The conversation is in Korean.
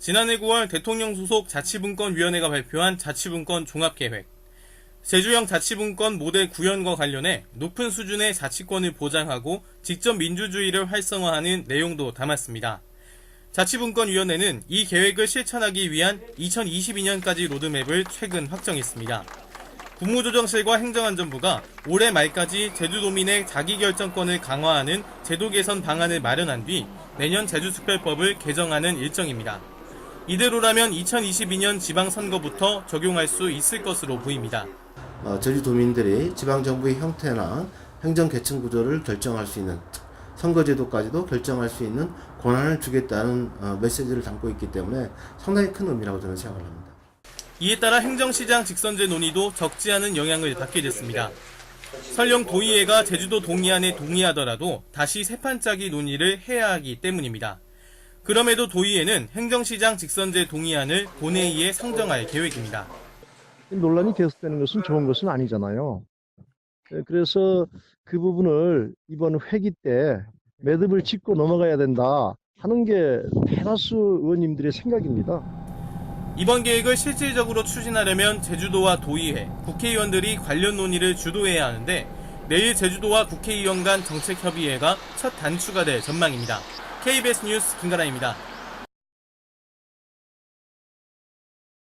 지난해 9월 대통령 소속 자치분권위원회가 발표한 자치분권 종합계획. 제주형 자치분권 모델 구현과 관련해 높은 수준의 자치권을 보장하고 직접 민주주의를 활성화하는 내용도 담았습니다. 자치분권위원회는 이 계획을 실천하기 위한 2022년까지 로드맵을 최근 확정했습니다. 국무조정실과 행정안전부가 올해 말까지 제주도민의 자기결정권을 강화하는 제도 개선 방안을 마련한 뒤 내년 제주특별법을 개정하는 일정입니다. 이대로라면 2022년 지방선거부터 적용할 수 있을 것으로 보입니다. 어, 제주도민들이 지방정부의 형태나 행정계층 구조를 결정할 수 있는 선거제도까지도 결정할 수 있는 권한을 주겠다는 어, 메시지를 담고 있기 때문에 상당히 큰 의미라고 저는 생각을 합니다. 이에 따라 행정시장 직선제 논의도 적지 않은 영향을 받게 됐습니다. 설령 도의회가 제주도 동의안에 동의하더라도 다시 세판짜기 논의를 해야 하기 때문입니다. 그럼에도 도의회는 행정시장 직선제 동의안을 본회의에 상정할 계획입니다. 논란이 계속되는 것은 좋은 것은 아니잖아요. 예, 그래서 그 부분을 이번 회기 때 매듭을 짚고 넘어가야 된다 하는 게 대다수 의원님들의 생각입니다. 이번 계획을 실질적으로 추진하려면 제주도와 도의회, 국회의원들이 관련 논의를 주도해야 하는데 내일 제주도와 국회의원 간 정책협의회가 첫 단추가 될 전망입니다. KBS 뉴스 김가라입니다.